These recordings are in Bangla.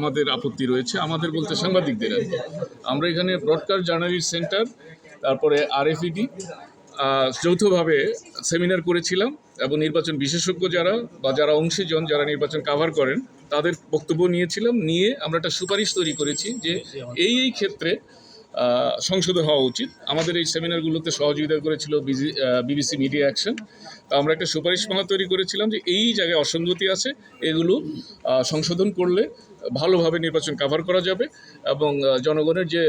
আমাদের আপত্তি রয়েছে। আমাদের বলতে সাংবাদিকদের আর আমরা এখানে ব্রডকাস্ট জার্নালিস্ট সেন্টার তারপরে আরএফইডি যৌথভাবে সেমিনার করেছিলাম এবং নির্বাচন বিশেষজ্ঞ যারা বা যারা অংশীজন যারা নির্বাচন কাভার করেন, তাদের বক্তব্য নিয়েছিলাম। নিয়ে আমরা একটা সুপারিশ তৈরি করেছি যে এই এই ক্ষেত্রে সংশোধন হওয়া উচিত। আমাদের এই সেমিনারগুলোতে সহযোগিতা করেছিল বিবিসি মিডিয়া অ্যাকশন তা আমরা একটা সুপারিশমালা তৈরি করেছিলাম যে এই জায়গায় অসঙ্গতি আছে, এগুলো সংশোধন করলে ভালোভাবে নির্বাচন কাভার করা যাবে এবং জনগণের যে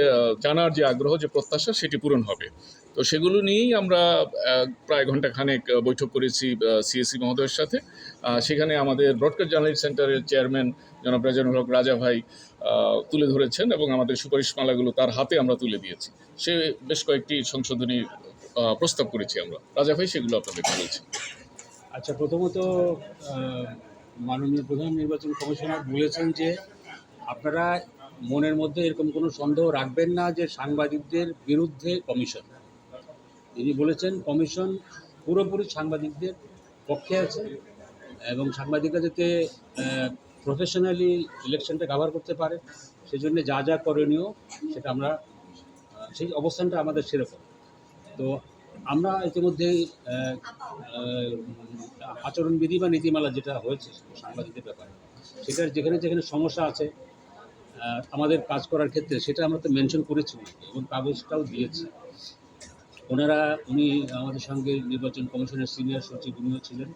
জানার যে আগ্রহ, যে প্রত্যাশা, সেটি পূরণ হবে। তো সেগুলো নিয়েই আমরা প্রায় ঘন্টাখানেক বৈঠক করেছি সিএসসি মহোদয়ের সাথে। সেখানে আমাদের ব্রডকাস্ট জার্নালিস্ট সেন্টারের চেয়ারম্যান জনাব হক রাজা ভাই তুলে ধরেছেন এবং আমাদের সুপারিশমালাগুলো তার হাতে আমরা তুলে দিয়েছি। সে বেশ কয়েকটি সংশোধনী প্রস্তাব করেছি আমরা। রাজা ভাই, সেগুলো আপনাদেরকে বলছি। আচ্ছা প্রথমত মাননীয় প্রধান নির্বাচন কমিশনার বলেছেন যে আপনারা মনের মধ্যে এরকম কোনো সন্দেহ রাখবেন না যে সাংবাদিকদের বিরুদ্ধে কমিশন। তিনি বলেছেন কমিশন পুরোপুরি সাংবাদিকদের পক্ষে আছে এবং সাংবাদিকরা যাতে প্রফেশনালি ইলেকশনটা কাভার করতে পারে, সেজন্য যা যা করণীয় সেটা আমরা, সেই অবস্থানটা আমাদের সেরকম। তো আমরা আহ, আচরণবিধি বা নীতিমালা যেটা হয়েছে সাংবাদিকদের ব্যাপারে সেটার যেখানে যেখানে সমস্যা আছে আমাদের কাজ করার ক্ষেত্রে সেটা আমরা তো মেনশন করেছি এবং কাগজটাও দিয়েছি। ওনারা উনি আমাদের সঙ্গে নির্বাচন কমিশনের সিনিয়র সচিব উনিও ছিলেন।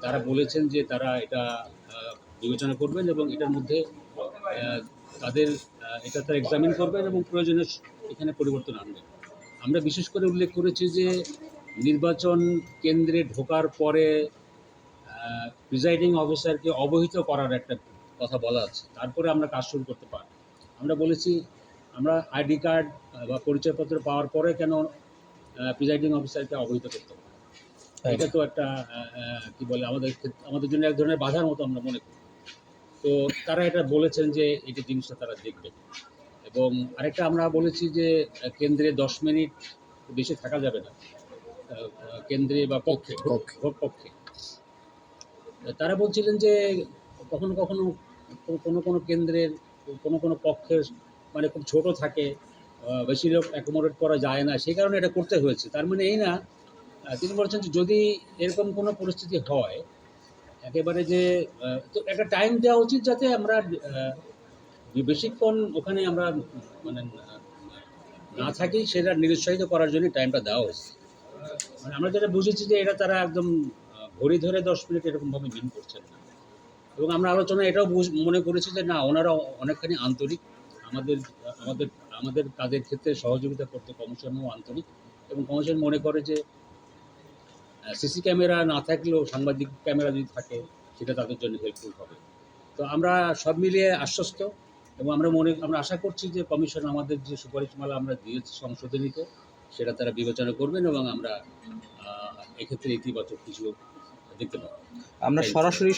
তারা বলেছেন যে তারা এটা বিবেচনা করবেন এবং এটার মধ্যে তাদের এটা তারা এক্সামিন করবেন এবং প্রয়োজনে এখানে পরিবর্তন আনবেন। আমরা বিশেষ করে উল্লেখ করেছি যে নির্বাচন কেন্দ্রে ঢোকার পরে প্রিজাইডিং অফিসারকে অবহিত করার একটা কথা বলা আছে। তারপরে আমরা কাজ শুরু করতে পারি আমরা বলেছি আমরা আইডি কার্ড বা পরিচয়পত্র পাওয়ার পরে কেন প্রিজাইডিং অফিসারকে অবহিত করতে হবে? এটা তো একটা কি বলে আমাদের ক্ষেত্রে- আমাদের জন্য এক ধরনের বাধার মতো আমরা মনে করি। তো তারা এটা বলেছেন যে এই জিনিসটা তারা দেখবে। এবং আরেকটা আমরা বলেছি যে কেন্দ্রে দশ মিনিট বেশি থাকা যাবে না। কেন্দ্রে বা পক্ষে ভোট পক্ষে। তারা বলছিলেন যে কখনো কখনো কোনো কোনো কেন্দ্রের কোনো কোনো পক্ষের মানে খুব ছোট থাকে বেশি লোক অ্যাকোমোডেট করা যায় না সেই কারণে এটা করতে হয়েছে। তার মানে এই না তিনি বলছেন যে যদি এরকম কোনো পরিস্থিতি হয় একেবারে যে তো একটা টাইম দেওয়া উচিত যাতে আমরা বেশিক্ষণ ওখানে আমরা মানে না থাকি সেটা নিরুৎসাহিত করার জন্য টাইমটা দেওয়া হয়েছে। মানে আমরা যেটা বুঝেছি যে এটা তারা একদম, ঘড়ি ধরে দশ মিনিট এরকমভাবে মিন করছেন না। এবং আমরা আলোচনা এটাও মনে করেছি যে না, ওনারা অনেকখানি আন্তরিক। আমাদের আমাদের আমাদের কাজের ক্ষেত্রে সহযোগিতা করতে কমিশনও আন্তরিক। এবং কমিশন মনে করে যে সিসি ক্যামেরা না থাকলেও সাংবাদিক ক্যামেরা যদি থাকে, সেটা তাদের জন্য হেল্পফুল হবে। তো আমরা সব মিলিয়ে আশ্বস্ত। এবং আমরা মনে আমরা আশা করছি যে কমিশন আমাদের যে সুপারিশমালা আমরা দিয়েছি সংশোধনীতে সেটা তারা বিবেচনা করবেন এবং আমরা এক্ষেত্রে ইতিবাচক কিছু দেখতে পাবো। আমরা সরাসরি